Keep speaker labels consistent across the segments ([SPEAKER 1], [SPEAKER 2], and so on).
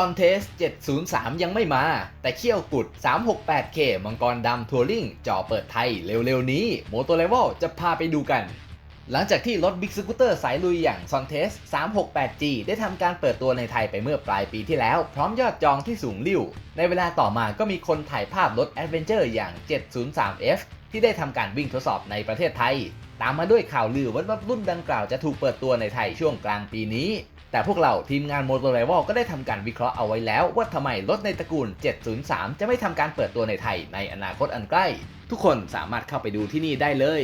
[SPEAKER 1] ซอนเทส 703 ยังไม่มา แต่เขี้ยวกุด 368K มังกรดำทัวริงจอเปิดไทยเร็วๆนี้ โมโตเลเวลจะพาไปดูกัน หลังจากที่รถบิ๊กสกูเตอร์สายลุยอย่าง s o n t e s 368G ได้ทำการเปิดตัวในไทยไปเมื่อปลายปีที่แล้ว พร้อมยอดจองที่สูงลิ่ว ในเวลาต่อมาก็มีคนถ่ายภาพรถแอดเวนเจอร์อย่าง 703F ที่ได้ทำการวิ่งทดสอบในประเทศไทย ตามมาด้วยข่าวลือว่ารถรุ่นดังกล่าวจะถูกเปิดตัวในไทยช่วงกลางปีนี้ แต่พวกเราทีมงาน m o t o r i v a l ก็ได้ทำการวิเคราะห์เอาไว้แล้ว ว่าทำไมรถในตระกูล 703 จะไม่ทำการเปิดตัวในไทยในอนาคตอันใกล้ ทุกคนสามารถเข้าไปดูที่นี่ได้เลย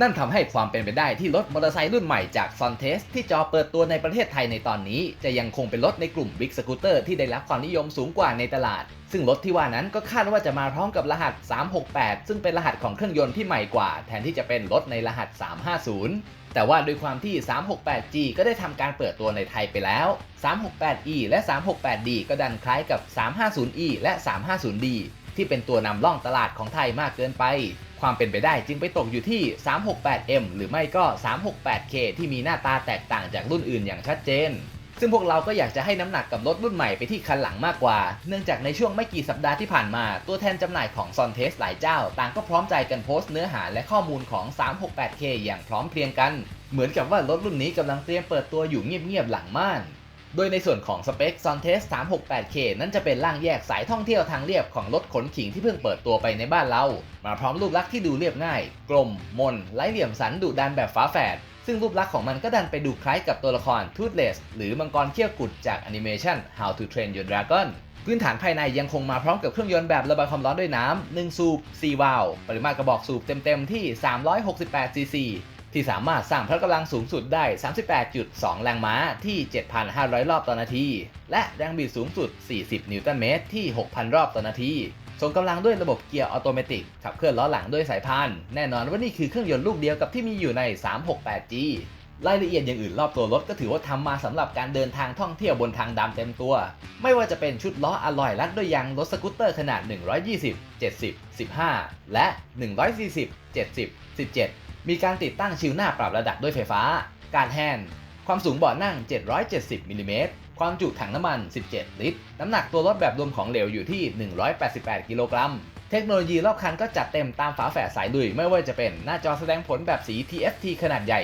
[SPEAKER 1] นั่นทำให้ความเป็นไปได้ที่รถมอเตอร์ไซค์รุ่นใหม่จาก s o n t e s ที่จอเปิดตัวในประเทศไทยในตอนนี้ จะยังคงเป็นรถในกลุ่ม Big Scooter ที่ได้รับความนิยมสูงกว่าในตลาด ซึ่งรถที่ว่านั้นก็คาดว่าจะมาพร้อมกับรหัส 368 ซึ่งเป็นรหัสของเครื่องยนต์ที่ใหม่กว่า แทนที่จะเป็นรถในรหัส 350 แต่ว่าด้วยความที่ 368G ก็ได้ทำการเปิดตัวในไทยไปแล้ว 368E และ 368D ก็ดันคล้ายกับ 350E และ 350D ที่เป็นตัวนำล่องตลาดของไทยมากเกินไป ความเป็นไปได้จึงไปตกอยู่ที่ 368M หรือไม่ก็ 368K ที่มีหน้าตาแตกต่างจากรุ่นอื่นอย่างชัดเจน ซึ่งพวกเราก็อยากจะให้น้ำหนักกับรถรุ่นใหม่ไปที่คันหลังมากกว่า เนื่องจากในช่วงไม่กี่สัปดาห์ที่ผ่านมา ตัวแทนจำหน่ายของ s o n t e s หลายเจ้า ต่างก็พร้อมใจกันโพสต์เนื้อหาและข้อมูลของ 368K อย่างพร้อมเพรียงกัน เหมือนกับว่ารถรุ่นนี้กำลังเตรียมเปิดตัวอยู่เงียบๆหลังม่านโดยในส่วนของสเปค s o n t e s 368K นั้นจะเป็นร่างแยกสายท่องเที่ยวทางเรียบของรถขนขิงที่เพิ่งเปิดตัวไปในบ้านเรา มาพร้อมรูปลักษณ์ที่ดูเรียบง่าย กลม มนไร้เหลี่ยมสันดุดันแบบฝาแฝด ซึ่งรูปลักษณ์ของมันก็ดันไปดูคล้ายกับตัวละคร Toothless หรือมังกรเขี้ยวกุดจากแอนิเมชัน How to Train Your Dragon พื้นฐานภายในยังคงมาพร้อมกับเครื่องยนต์แบบระบายความร้อนด้วยน้ำ1สูบ4วาล์วปริมาตรกระบอกสูบเต็มๆที่ 368 ซีซีที่สามารถสร้างพละกำลังสูงสุดได้ 38.2 แรงม้าที่ 7,500 รอบต่อนาที และแรงบิดสูงสุด 40 นิวตันเมตรที่ 6,000 รอบต่อนาที ส่งกำลังด้วยระบบเกียร์ออโตเมติกขับเคลื่อนล้อหลังด้วยสายพาน แน่นอนว่านี่คือเครื่องยนต์ลูกเดียวกับที่มีอยู่ใน 368G รายละเอียดอย่างอื่นรอบตัวรถก็ถือว่าทำมาสำหรับการเดินทางท่องเที่ยวบนทางดำเต็มตัว ไม่ว่าจะเป็นชุดล้ออลลอยรัดด้วยยางรถสกูตเตอร์ขนาด 120 70 15 และ 140 70 17 มีการติดตั้งชิลหน้าปรับระดับด้วยไฟฟ้า การแฮนด์ ความสูงเบาะนั่ง 770มิลลิเมตร ความจุถังน้ำมัน 17 ลิตร น้ำหนักตัวรถแบบรวมของเหลวอยู่ที่ 188 กิโลกรัม เทคโนโลยีรอบคันก็จัดเต็มตามฝาแฝดสายลุยไม่ว่าจะเป็นหน้าจอแสดงผลแบบสี TFT ขนาดใหญ่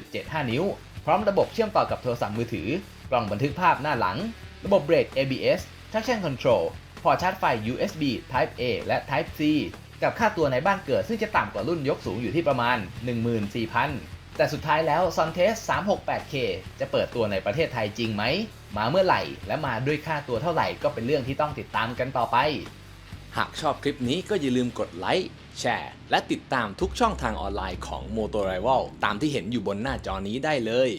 [SPEAKER 1] 6.75 นิ้ว พร้อมระบบเชื่อมต่อกับโทรศัพท์มือถือ กล่องบันทึกภาพหน้าหลัง ระบบเบรก ABS traction control พอร์ตชาร์จไฟ USB Type A และ Type C กับค่าตัวในบ้านเกิดซึ่งจะต่ำกว่ารุ่นยกสูงอยู่ที่ประมาณ 14,000 แต่สุดท้ายแล้ว s o n t e s 368K จะเปิดตัวในประเทศไทยจริงไหม มาเมื่อไหร่ และมาด้วยค่าตัวเท่าไหร่ก็เป็นเรื่องที่ต้องติดตามกันต่อไป
[SPEAKER 2] หากชอบคลิปนี้ก็อย่าลืมกดไลค์แชร์และติดตามทุกช่องทางออนไลน์ของ m o t o r i v a l ตามที่เห็นอยู่บนหน้าจอนี้ได้เลย